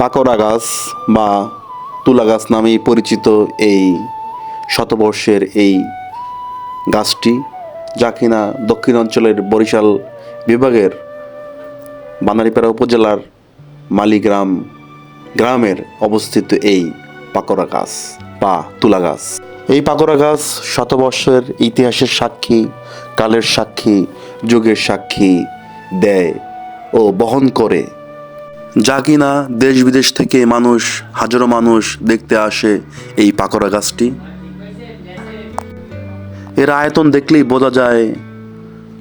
পাকড়া গাছ বা তুলা গাছ নামেই পরিচিত এই শতবর্ষের এই গাছটি, যা কিনা দক্ষিণ অঞ্চলের বরিশাল বিভাগের বানারীপাড়া উপজেলার মালিগ্রাম গ্রামের অবস্থিত এই পাকড়া গাছ বা তুলা গাছ। এই পাকড়া গাছ শতবর্ষের ইতিহাসের সাক্ষী, কালের সাক্ষী, যুগের সাক্ষী, দেয় ও বহন করে যা কিনা দেশ বিদেশ থেকে মানুষ, হাজারো মানুষ দেখতে আসে এই পাকড়া গাছটি। এর আয়তন দেখলেই বোঝা যায়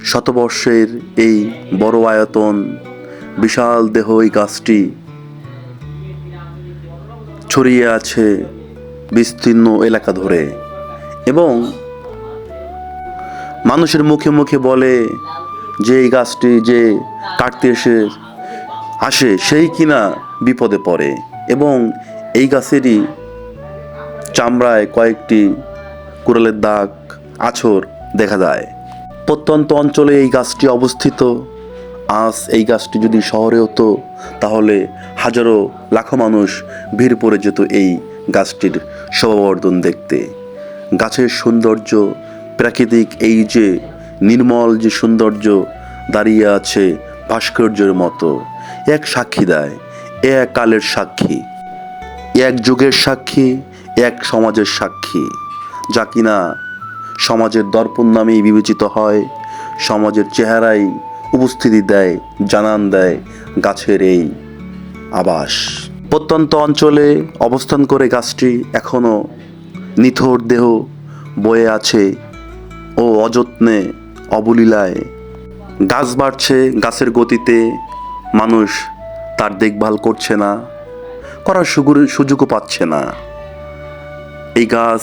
শতবর্ষের এই বড় আয়তন, বিশাল দেহ এই গাছটি। ছড়িয়ে আছে বিস্তীর্ণ এলাকা ধরে এবং মানুষের মুখে মুখে বলে যে এই গাছটি যে কাটতে এসে আসে সেই কিনা বিপদে পড়ে। এবং এই গাছেরই চামড়ায় কয়েকটি কুড়ালের দাগ, আছর দেখা যায়। প্রত্যন্ত অঞ্চলে এই গাছটি অবস্থিত। আজ এই গাছটি যদি শহরে হতো, তাহলে হাজারো লাখো মানুষ ভিড় পড়ে যেত এই গাছটির শোভাবর্ধন দেখতে। গাছের সৌন্দর্য, প্রাকৃতিক এই যে নির্মল যে সৌন্দর্য দাঁড়িয়ে আছে ভাস্কর্যের মতো, এক সাক্ষী দেয় এক কালের সাক্ষী। এক যুগের সাক্ষী, এক সমাজের সাক্ষী। যা কিনা সমাজের দর্পণ নামেই বিবেচিত হয়, সমাজের চেহারাই উপস্থিতি দেয়, জানান দেয় গাছের এই আবাস। প্রত্যন্ত অঞ্চলে অবস্থান করে গাছটি এখনও নিথর দেহ বয়ে আছে ও অযত্নে অবলীলায় গাছ বাড়ছে, গাছের গতিতে মানুষ তার দেখভাল করছে না, করার সুগুর- সুযোগও পাচ্ছে না। এই গাছ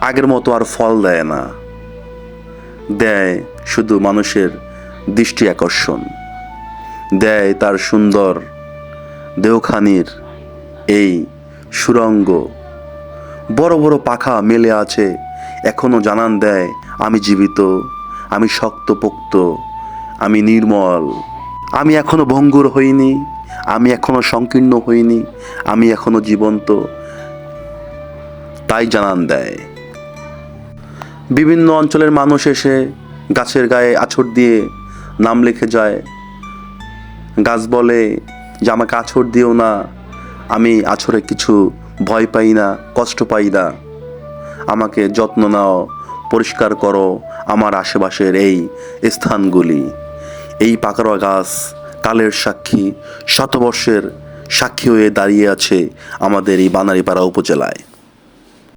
আগের মতো আর ফল দেয় না। দেয় শুধু মানুষের দৃষ্টি আকর্ষণ। দেয় তার সুন্দর দেহখানির এই সুরঙ্গ। বড় বড় পাখা মেলে আছে, এখনও জানান দেয়, আমি জীবিত। আমি শক্তপোক্ত, আমি নির্মল, আমি এখনও ভঙ্গুর হইনি, আমি এখনও সংকীর্ণ হইনি, আমি এখনও জীবন্ত। তাই জানান দেয়। বিভিন্ন অঞ্চলের মানুষ এসে গাছের গায়ে আছর দিয়ে নাম লিখে যায়। গাছ বলে যে, আমাকে আছর দিও না, আমি আছরে কিছু ভয় পাই না, কষ্ট পাই না। আমাকে যত্ন নাও, পরিষ্কার করো আমার আশেপাশের এই স্থানগুলি। এই পাকড়া গাছ, কালের সাক্ষী, শতবর্ষের সাক্ষী হয়ে দাঁড়িয়ে আছে আমাদের এই বানারীপাড়া উপজেলায়।